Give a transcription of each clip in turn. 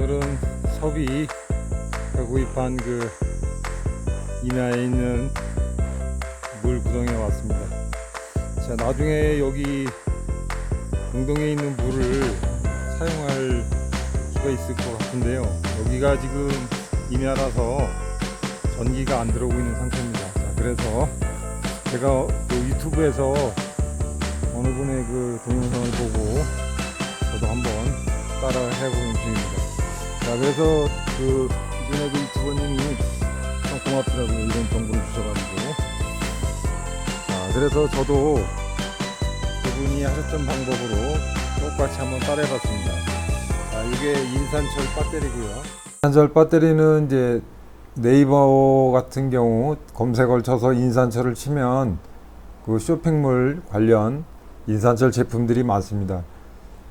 오늘은 섭이가 구입한 그 임야에 있는 물 구덩이에 왔습니다. 자, 나중에 여기 공동에 있는 물을 사용할 수가 있을 것 같은데요. 여기가 지금 임야라서 전기가 안 들어오고 있는 상태입니다. 자, 그래서 제가 그 유튜브에서 어느 분의 그 동영상을 보고 저도 한번 따라 해보는 중입니다. 자, 그래서 그 이전에 그 유튜버님이 참 고맙더라고요. 이런 정보를 주셔가지고. 자, 그래서 저도 그분이 하셨던 방법으로 똑같이 한번 따라해봤습니다. 자, 이게 인산철 배터리고요. 인산철 배터리는 이제 네이버 같은 경우 검색을 쳐서 인산철을 치면 그 쇼핑몰 관련 인산철 제품들이 많습니다.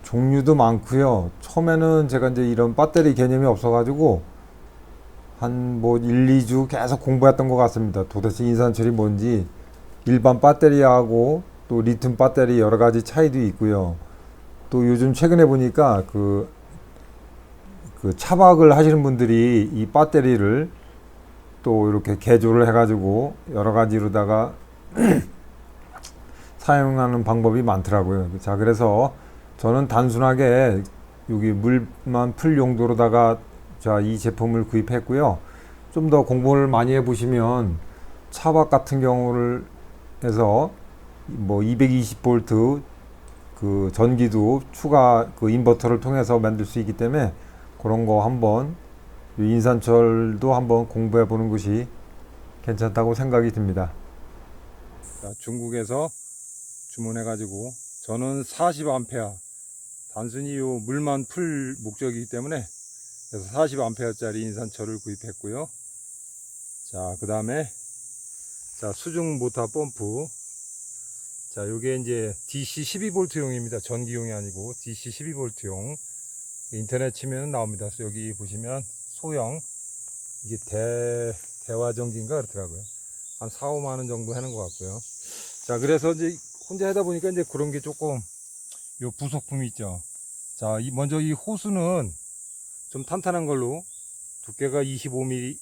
종류도 많고요. 처음에는 제가 이제 이런 배터리 개념이 없어가지고 한 뭐 1, 2주 계속 공부했던 것 같습니다. 도대체 인산철이 뭔지 일반 배터리하고 또 리튬 배터리 여러 가지 차이도 있고요. 또 요즘 최근에 보니까 그, 그 차박을 하시는 분들이 이 배터리를 또 이렇게 개조를 해가지고 여러 가지로다가 사용하는 방법이 많더라고요. 자, 그래서 저는 단순하게 여기 물만 풀 용도로다가 자, 이 제품을 구입했고요. 좀 더 공부를 많이 해 보시면 차박 같은 경우를 해서 뭐 220V 그 전기도 추가 그 인버터를 통해서 만들 수 있기 때문에 그런 거 한번 이 인산철도 한번 공부해 보는 것이 괜찮다고 생각이 듭니다. 중국에서 주문해 가지고 저는 40A 단순히 요 물만 풀 목적이기 때문에 그래서 40A짜리 인산철을 구입했고요. 자, 그 다음에 자, 수중 모터 펌프 자, 요게 이제 DC 12V용입니다. 전기용이 아니고 DC 12V용. 인터넷 치면 나옵니다. 그래서 여기 보시면 소형 이게 대 대화전기인가 그렇더라고요. 한 4, 5만 원 정도 하는 것 같고요. 자, 그래서 이제 혼자 하다 보니까 이제 그런 게 조금 요 부속품이 있죠. 자, 이 먼저 이 호수는 좀 탄탄한 걸로 두께가 25mm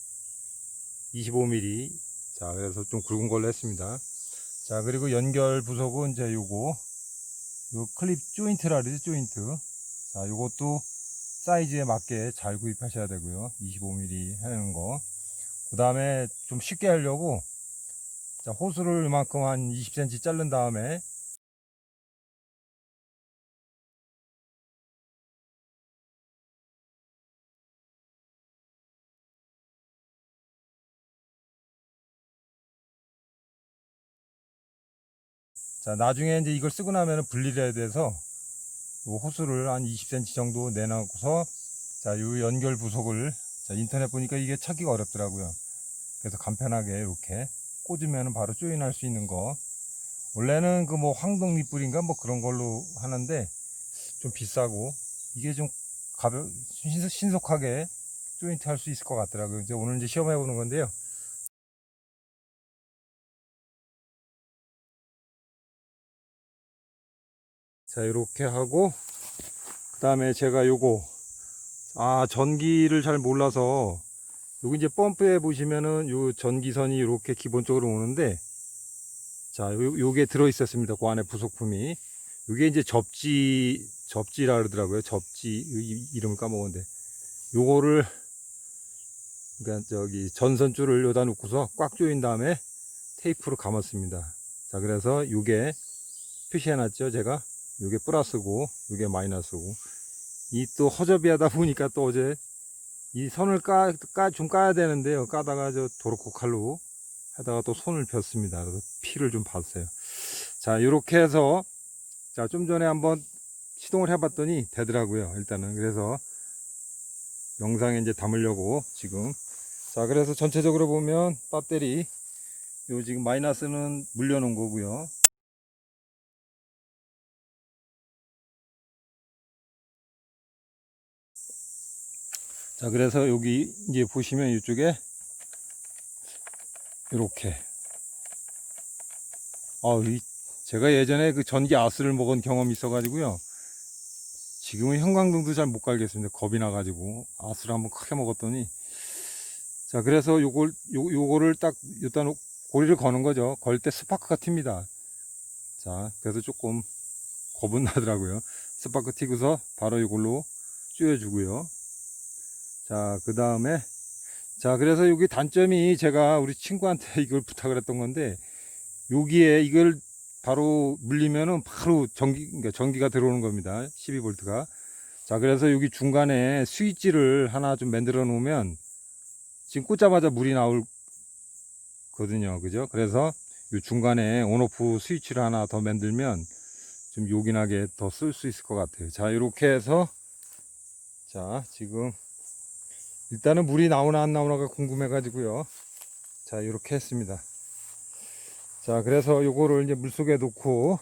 25mm 자, 그래서 좀 굵은 걸로 했습니다. 자, 그리고 연결 부속은 이제 요거 요 클립 조인트라 그러죠, 조인트. 자, 요것도 사이즈에 맞게 잘 구입하셔야 되고요. 25mm 하는 거. 그 다음에 좀 쉽게 하려고 자, 호수를 이만큼 한 20cm 자른 다음에 자, 나중에 이제 이걸 쓰고 나면 분리를 해야 돼서 요 호수를 한 20cm 정도 내놓고서 자, 요 연결 부속을 자, 인터넷 보니까 이게 찾기가 어렵더라고요. 그래서 간편하게 이렇게 꽂으면 바로 조인할 수 있는 거. 원래는 그 뭐 황동 밑불인가 뭐 그런 걸로 하는데 좀 비싸고 이게 좀 가벼 신속, 신속하게 조인트 할 수 있을 것 같더라고요. 이제 오늘 이제 시험해 보는 건데요. 자, 이렇게 하고 그 다음에 제가 요거 아 전기를 잘 몰라서 여기 이제 펌프에 보시면은 요 전기선이 이렇게 기본적으로 오는데 자 요, 요게 들어 있었습니다. 그 안에 부속품이. 요게 이제 접지 접지라 그러더라고요. 접지 이, 이름을 까먹었는데. 요거를 그러니까 저기 전선줄을 여다 놓고서 꽉 조인 다음에 테이프로 감았습니다. 자 그래서 요게 표시해 놨죠 제가 요게 플러스고 요게 마이너스고 이 또 허접이 하다 보니까 또 어제 이 선을 까, 까, 좀 까야 되는데요. 까다가 저 도로코 칼로 하다가 또 손을 폈습니다. 그래서 피를 좀 봤어요. 자, 이렇게 해서 자, 좀 전에 한번 시동을 해봤더니 되더라고요. 일단은. 그래서 영상에 이제 담으려고 지금. 자, 그래서 전체적으로 보면 배터리 요 지금 마이너스는 물려놓은 거고요. 자, 그래서 여기 이제 보시면 이쪽에 이렇게 아, 이 제가 예전에 그 전기 아스를 먹은 경험이 있어 가지고요. 지금은 형광등도 잘 못 갈겠습니다. 겁이 나가지고 아스를 한번 크게 먹었더니 자 그래서 요걸 요, 요거를 딱 일단 고리를 거는 거죠. 걸 때 스파크가 튑니다. 자 그래서 조금 겁은 나더라고요. 스파크 튀고서 바로 이걸로 쪼여주고요. 자 그 다음에 자 그래서 여기 단점이 제가 우리 친구한테 이걸 부탁을 했던 건데 여기에 이걸 바로 물리면은 바로 전기 그러니까 전기가 들어오는 겁니다. 12볼트가. 자, 그래서 여기 중간에 스위치를 하나 좀 만들어 놓으면 지금 꽂자마자 물이 나올 거든요. 그죠? 그래서 이 중간에 온오프 스위치를 하나 더 만들면 좀 요긴하게 더 쓸 수 있을 것 같아요. 자, 이렇게 해서 자, 지금 일단은 물이 나오나 안 나오나가 궁금해 가지고요. 자, 이렇게 했습니다. 자, 그래서 요거를 이제 물속에 놓고,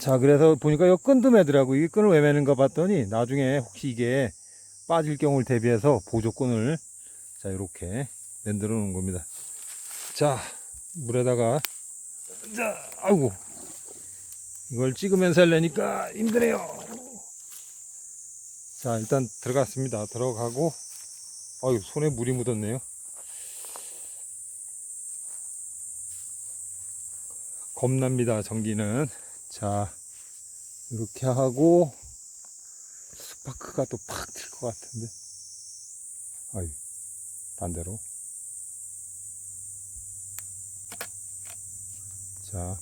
자, 그래서 보니까 요 끈도 매더라고. 이 끈을 왜 매는가 봤더니, 나중에 혹시 이게 빠질 경우를 대비해서 보조끈을, 자, 이렇게 만들어 놓은 겁니다. 자, 물에다가, 자, 아이고, 이걸 찍으면서 하려니까 힘드네요. 자, 일단 들어갔습니다. 들어가고, 아유, 손에 물이 묻었네요. 겁납니다 전기는. 자 이렇게 하고 스파크가 또 팍 튈 것 같은데. 아유 반대로. 자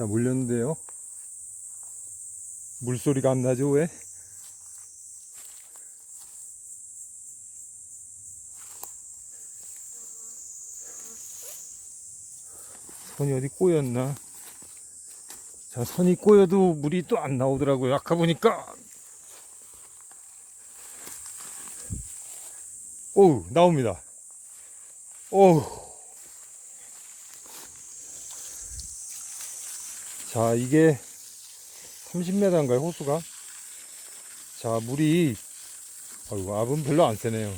자, 물렸는데요. 물소리가 안 나죠, 왜? 선이 어디 꼬였나? 자, 선이 꼬여도 물이 또 안 나오더라고요. 아까 보니까. 오, 나옵니다. 오. 자, 이게 30m인가요, 호수가? 자, 물이, 아이고, 압은 별로 안 세네요.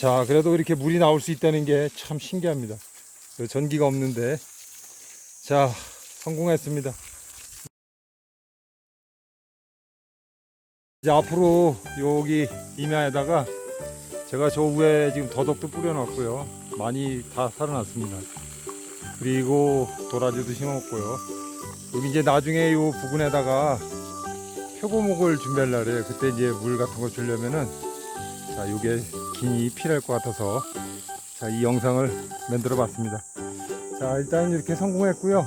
자, 그래도 이렇게 물이 나올 수 있다는 게 참 신기합니다. 그 전기가 없는데. 자, 성공했습니다. 이제 앞으로 여기 임야에다가 제가 저 위에 지금 더덕도 뿌려놨고요. 많이 다 살아났습니다. 그리고 도라지도 심었고요. 여기 이제 나중에 요 부근에다가 표고목을 준비하려고 해요. 그때 이제 물 같은 거 주려면은 자, 요게 긴이 필요할 것 같아서 자, 이 영상을 만들어 봤습니다. 자, 일단 이렇게 성공했고요.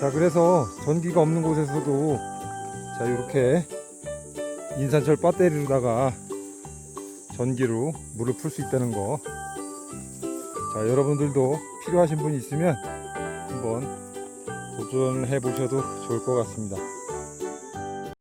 자, 그래서 전기가 없는 곳에서도 자, 이렇게 인산철 배터리로다가 전기로 물을 풀 수 있다는 거. 자, 여러분들도 필요하신 분이 있으면 한번 도전해 보셔도 좋을 것 같습니다.